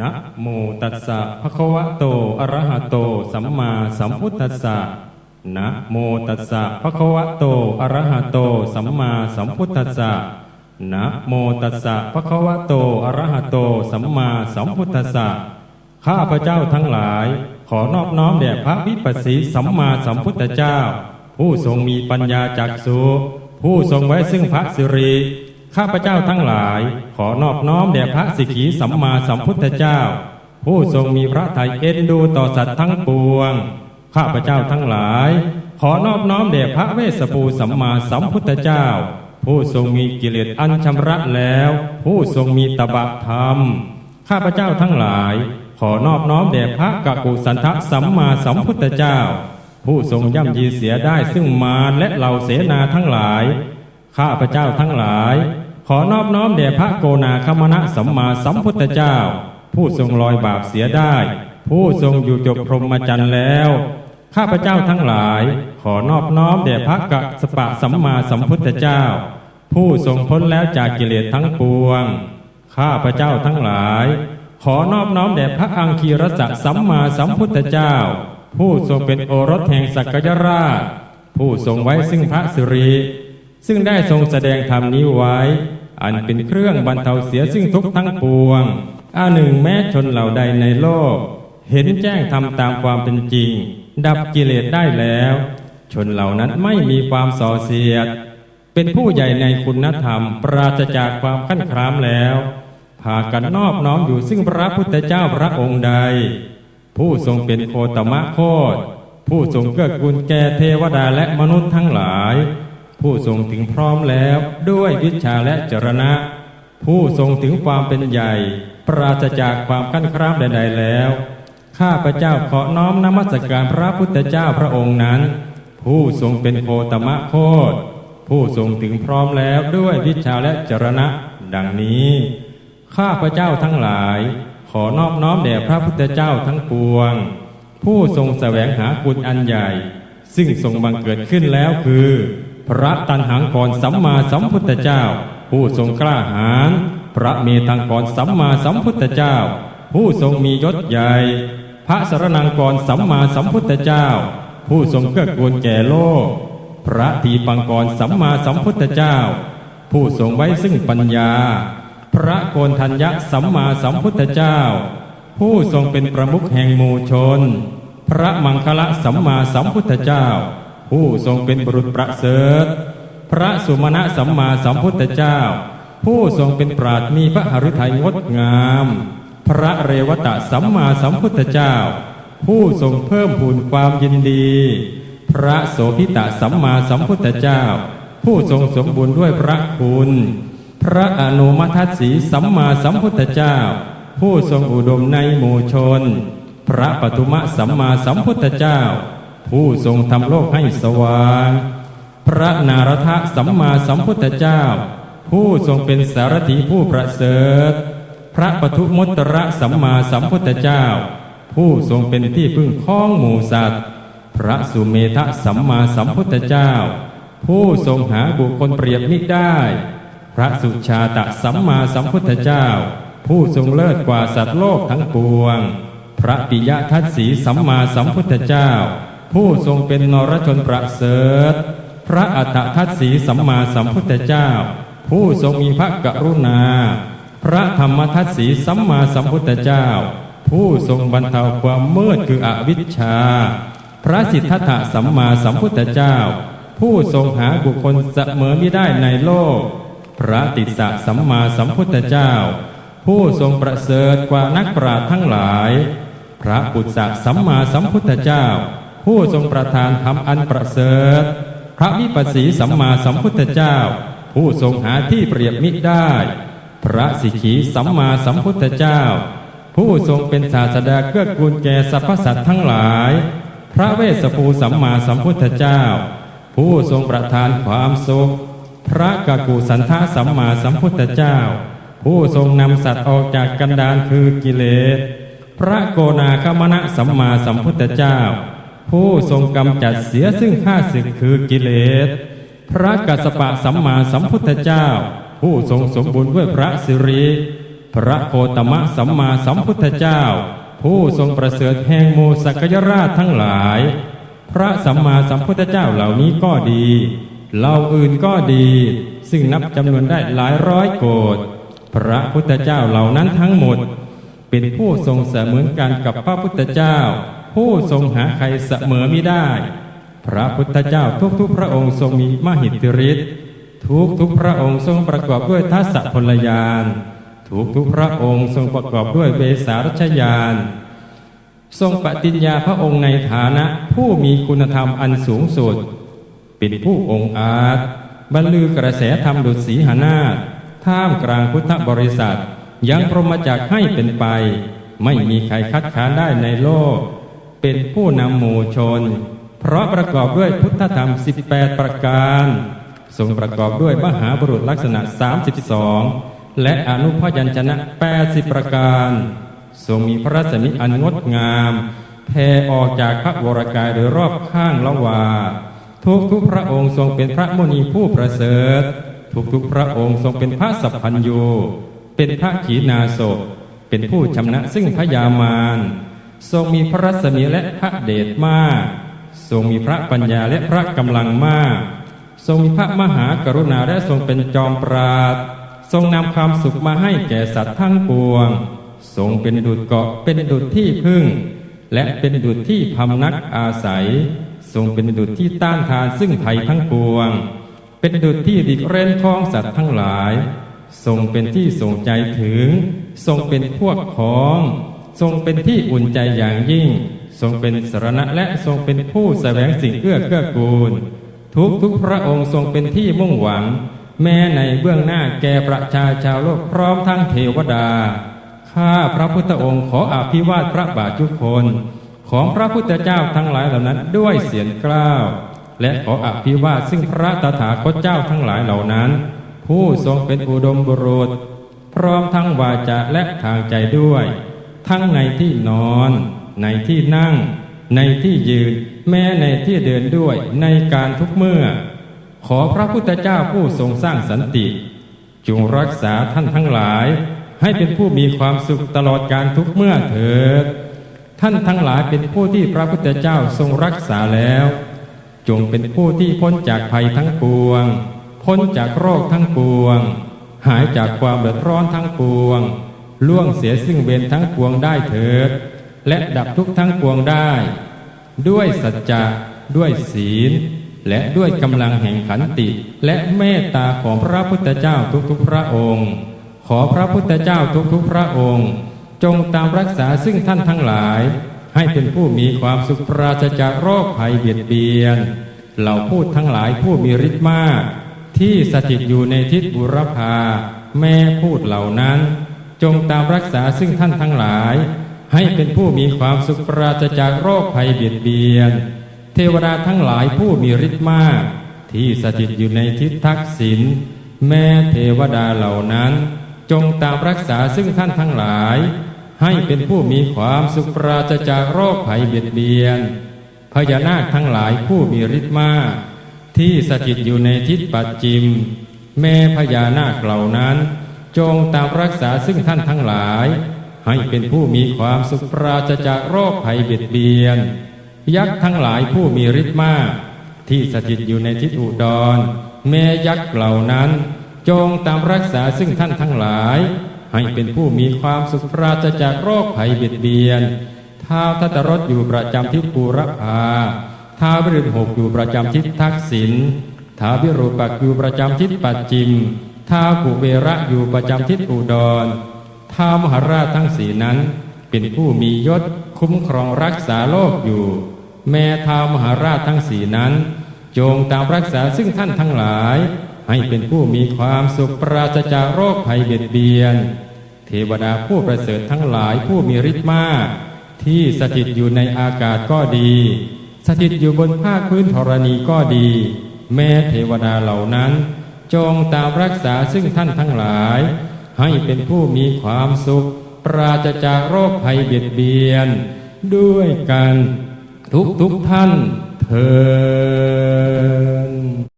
นะโมตัสสะภะคะวะโตอะระหะโต สัมมาสัมพุทธัสสะนะโมตัสสะภะคะวะโตอะระหะโต สัมมาสัมพุทธัสสะนะโมตัสสะภะคะวะโตอะระหะโต สัมมาสัมพุทธัสสะข้าพเจ้าทั้งหลาย ขอนอบน้อมแด่พระวิปัสสีสัมมาสัมพุทธเจ้า ผู้ทรงมีปัญญาจักสุผู้ทรงไว้ซึ่งพระสิริ ข้าพเจ้าทั้งหลาย ขอนอบน้อมแด่พระสิกีสัมมาสัมพุทธเจ้า ผู้ทรงมีพระทัยเอ็นดูต่อสัตว์ทั้งปวง ข้าพเจ้าทั้งหลาย ขอนอบน้อมแด่พระเวสสภูสัมมาสัมพุทธเจ้า ผู้ทรงมีกิเลสอันชำระแล้ว ผู้ทรงมีตบะธรรม ข้าพเจ้าทั้งหลาย ขอนอบน้อมแด่พระกักุสันทะสัมมาสัมพุทธเจ้า ผู้ทรงย่ำยีเสียได้ซึ่งมารและเหล่าเสนาทั้งหลาย ข้าพเจ้าทั้งหลาย ขอนอบน้อมแด่พระโกนาคมณะสัมมาสัมพุทธเจ้า ผู้ทรงลอยบาปเสียได้ ผู้ทรงอยู่จบพรหมจรรย์แล้ว ข้าพเจ้าทั้งหลาย ขอนอบน้อมแด่พระกสปะสัมมาสัมพุทธเจ้า ผู้ทรงพ้นแล้วจากกิเลสทั้งปวง ข้าพเจ้าทั้งหลาย ขอนอบน้อมแด่พระอังคีรสะสัมมาสัมพุทธเจ้า ผู้ทรงเป็นโอรสแห่งสักยราช ผู้ทรงไว้ซึ่งพระสิริซึ่งได้ทรงแสดงธรรมนี้ไว้ อันเป็นเครื่องบรรเทาเสียซึ่งทุกทั้งปวงอาหนึ่งแม้ชนเหล่าใดในโลก เห็นแจ้งทำตามความเป็นจริง ดับกิเลสได้แล้ว ชนเหล่านั้นไม่มีความส่อเสียด เป็นผู้ใหญ่ในคุณธรรม ปราศจากความขั้นครามแล้วพากันนอบน้อมอยู่ซึ่งพระพุทธเจ้าพระองค์ใด ผู้ทรงเป็นโคตมะโคตผู้ทรงเกื้อกูลแก่เทวดาและมนุษย์ทั้งหลาย ผู้ทรงถึงพร้อมแล้วด้วยวิชาและจรณะ ผู้ทรงถึงความเป็นใหญ่ ปราศจากความขั้นครามใด ๆ แล้ว ข้าพระเจ้าขอน้อมนมัสการพระพุทธเจ้าพระองค์นั้น ผู้ทรงเป็นโคตมะโคตผู้ทรงถึงพร้อมแล้วด้วยวิชาและจรณะ ดังนี้ ข้าพระเจ้าทั้งหลาย ขอนอบน้อมแด่พระพุทธเจ้าทั้งปวง ผู้ทรงแสวงหาคุณอันใหญ่ ซึ่งทรงบังเกิดขึ้นแล้วคือ พระตันหังกรสัมมาสัมพุทธเจ้า ผู้ทรงกล้าหาญพระเมธังกรสัมมาสัมพุทธเจ้า ผู้ทรงมียศใหญ่ พระสรนังกรสัมมาสัมพุทธเจ้า ผู้ทรงเกื้อกูลแก่โลก พระทีปังกรสัมมาสัมพุทธเจ้า ผู้ทรงไว้ซึ่งปัญญา พระโกนทัญญะสัมมาสัมพุทธเจ้า ผู้ทรงเป็นประมุขแห่งมูชน พระมังคละสัมมาสัมพุทธเจ้า ผู้ทรงเป็นบุรุษประเสริฐ พระสุมาณะสัมมาสัมพุทธเจ้า ผู้ทรงเป็นปราดมีพระหฤทัยงดงาม พระเรวตะสัมมาสัมพุทธเจ้า ผู้ทรงเพิ่มพูนความยินดี พระโสพิตะสัมมาสัมพุทธเจ้า ผู้ทรงสมบูรณ์ด้วยพระคุณ พระอนุมัติสีสัมมาสัมพุทธเจ้า ผู้ทรงอุดมในหมู่ชน พระปฐุมะสัมมาสัมพุทธเจ้า ผู้ทรงทำโลกให้สว่าง พระนารทะสัมมาสัมพุทธเจ้า ผู้ทรงเป็นสารถีผู้ประเสริฐ พระปทุมุตระสัมมาสัมพุทธเจ้า ผู้ทรงเป็นที่พึ่งของหมู่สัตว์ พระสุเมธะสัมมาสัมพุทธเจ้า ผู้ทรงหาบุคคลเปรียบมิได้ พระสุชาตะสัมมาสัมพุทธเจ้า ผู้ทรงเลิศกว่าสัตว์โลกทั้งปวง พระปิยทัตสีสัมมาสัมพุทธเจ้า ผู้ทรงเป็นนรชนประเสริฐ พระอัฏฐทัตสีสัมมาสัมพุทธเจ้า ผู้ทรงมีพระกรุณา พระธรรมทัตสีสัมมาสัมพุทธเจ้า ผู้ทรงบรรเทาความมืดคืออวิชชา พระสิทธัตถะสัมมาสัมพุทธเจ้า ผู้ทรงหาบุคคลเสมอไม่ได้ในโลก พระติสสะสัมมาสัมพุทธเจ้า ผู้ทรงประเสริฐกว่านักปราชญ์ทั้งหลาย พระปุตสะสัมมาสัมพุทธเจ้า ผู้ทรงประทานธรรมอันประเสริฐ พระวิปัสสีสัมมาสัมพุทธเจ้า ผู้ทรงหาที่เปรียบมิได้ พระสิกขีสัมมาสัมพุทธเจ้า ผู้ทรงเป็นศาสดาเกื้อกูลแก่สรรพสัตว์ทั้งหลาย พระเวสสภูสัมมาสัมพุทธเจ้า ผู้ทรงประทานความสุข พระกกุสันทะสัมมาสัมพุทธเจ้า ผู้ทรงนำสัตว์ออกจากกันดานคือกิเลส พระโกนาคมณะสัมมาสัมพุทธเจ้า ผู้ทรงกำจัดเสียซึ่งข้าศึกคือกิเลส พระกัสสปะสัมมาสัมพุทธเจ้า ผู้ทรงสมบูรณ์ด้วยพระสิริ พระโคตมะสัมมาสัมพุทธเจ้า ผู้ทรงประเสริฐแห่งหมูสักยราชทั้งหลาย พระสัมมาสัมพุทธเจ้าเหล่านี้ก็ดีเหล่าอื่นก็ดี ซึ่งนับจำนวนได้หลายร้อยโกดพระพุทธเจ้าเหล่านั้นทั้งหมด เป็นผู้ทรงเสมือนกันกับพระพุทธเจ้า ผู้ทรงหาใครเสมอมิได้ พระพุทธเจ้าทุกๆพระองค์ทรงมีมหิทธิฤทธิ์ทุกทุกพระองค์ทรงประกอบด้วยทัศพลยานทุกทุกพระองค์ทรงประกอบด้วยเวสารัชยานทรงปฏิญญาพระองค์ในฐานะผู้มีคุณธรรมอันสูงสุด เป็นผู้องค์อาจบรรลือกระแสธรรมดุสีหานาถท่ามกลางพุทธบริษัท ยังพรหมจักให้เป็นไป ไม่มีใครคัดค้านได้ในโลก เป็นผู้นำหมู่ชน เพราะประกอบด้วยพุทธธรรม 18 ประการทรงประกอบด้วยมหาบุรุษลักษณะ 32 และอนุพยัญชนะ 80 ประการ ทรงมีพระรัศมีอันงดงามแผ่ออกจากพระวรกายโดยรอบข้างละวาทุกทุกพระองค์ทรงเป็นพระมุนีผู้ประเสริฐ ทุกทุกพระองค์ทรงเป็นพระสัพพัญญูเป็นพระขีณาสพเป็นผู้ชำนะซึ่งพยามาร ทรงมีพระรัศมีและพระเดชมาก ทรงมีพระปัญญาและพระกำลังมาก ทรงมีพระมหากรุณาและทรงเป็นจอมปราดทรงนำความสุขมาให้แก่สัตว์ทั้งปวง ทรงเป็นดุจเกาะเป็นดุจที่พึ่ง และเป็นดุจที่พำนักอาศัย ทรงเป็นดุจที่ต้านทานซึ่งภัยทั้งปวง เป็นดุจที่ดิกเร้นท้องสัตว์ทั้งหลาย ทรงเป็นที่ทรงใจถึง ทรงเป็นพวกพ้อง ทรงเป็นที่อุ่นใจอย่างยิ่ง ทรงเป็นสรณะและทรงเป็นผู้แสวงสิ่งเอื้อเกื้อกูล ทุกทุกพระองค์ทรงเป็นที่มุ่งหวัง แม้ในเบื้องหน้าแก่ประชาชาวโลกพร้อมทั้งเทวดา ข้าพระพุทธองค์ขออภิวาทพระบาททุกคน ของพระพุทธเจ้าทั้งหลายเหล่านั้นด้วยเสียงกล้าวและขออภิวาทซึ่งพระตถาคตเจ้าทั้งหลายเหล่านั้น ผู้ทรงเป็นอุดมบุรุษ พร้อมทั้งวาจาและทางใจด้วย ทั้งในที่นอน ในที่นั่ง ในที่ยืน แม้ในที่เดินด้วยในการทุกเมื่อ ขอพระพุทธเจ้าผู้ทรงสร้างสันติ จงรักษาท่านทั้งหลาย ให้เป็นผู้มีความสุขตลอดการทุกเมื่อเถิด ท่านทั้งหลายเป็นผู้ที่พระพุทธเจ้าทรงรักษาแล้ว จงเป็นผู้ที่พ้นจากภัยทั้งปวง พ้นจากโรคทั้งปวง หายจากความเดือดร้อนทั้งปวง ล่วงเสียซึ่งเวรทั้งปวงได้เถิด และดับทุกทั้งปวงได้ ด้วยสัจจะด้วยศีล และด้วยกำลังแห่งขันติ และเมตตาของพระพุทธเจ้าทุกๆพระองค์ ขอพระพุทธเจ้าทุกๆพระองค์ จงตามรักษาซึ่งท่านทั้งหลาย ให้เป็นผู้มีความสุขปราศจากโรคภัยเบียดเบียนเหล่าพูดทั้งหลายผู้มีฤทธิ์มาก ที่สถิตอยู่ในทิศบุรพาแม่พูดเหล่านั้น จงตามรักษาซึ่งท่านทั้งหลาย ให้เป็นผู้มีความสุขปราศจากโรคภัยเบียดเบียน เทวดาทั้งหลายผู้มีฤทธิ์มาก ที่สถิตอยู่ในทิศทักษิณแม่เทวดาเหล่านั้น จงตามรักษาซึ่งท่านทั้งหลาย ให้เป็นผู้มีความสุขปราศจากโรคภัยเบียดเบียนพญานาคทั้งหลายผู้มีฤทธิ์มาก ที่สถิตอยู่ในทิศปัจจิม แม่พญานาคเหล่านั้น จงตามรักษาซึ่งท่านทั้งหลาย ให้เป็นผู้มีความสุขปราศจากโรคภัยเบียดเบียน ยักษ์ทั้งหลายผู้มีฤทธิ์มาก ที่สถิตอยู่ในทิศอุดร แม่ยักษ์เหล่านั้น จงตามรักษาซึ่งท่านทั้งหลาย ให้เป็นผู้มีความสุขปราศจากโรคภัยเบียดเบียนท้าวทัตรถอยู่ประจำทิศปูรพาท้าววิรุณหกอยู่ประจำทิศทักษิณท้าววิรูปักอยู่ประจำทิศปัจจิม ท้าวกุเบระอยู่ประจำทิศอุดรท้ามหาราชทั้งสี่นั้น เป็นผู้มียศคุ้มครองรักษาโลกอยู่ แม่ท้ามหาราชทั้งสี่นั้น จงตามรักษาซึ่งท่านทั้งหลาย ให้เป็นผู้มีความสุขปราศจากโรคภัยเบียดเบียน เทวดาผู้ประเสริฐทั้งหลายผู้มีฤทธิ์มาก ที่สถิตอยู่ในอากาศก็ดี สถิตอยู่บนภาคพื้นธรณีก็ดี แม้เทวดาเหล่านั้น จงตามรักษาซึ่งท่านทั้งหลาย ให้เป็นผู้มีความสุข ปราศจากโรคภัยเบียดเบียน ด้วยกันทุกทุกท่านเถิด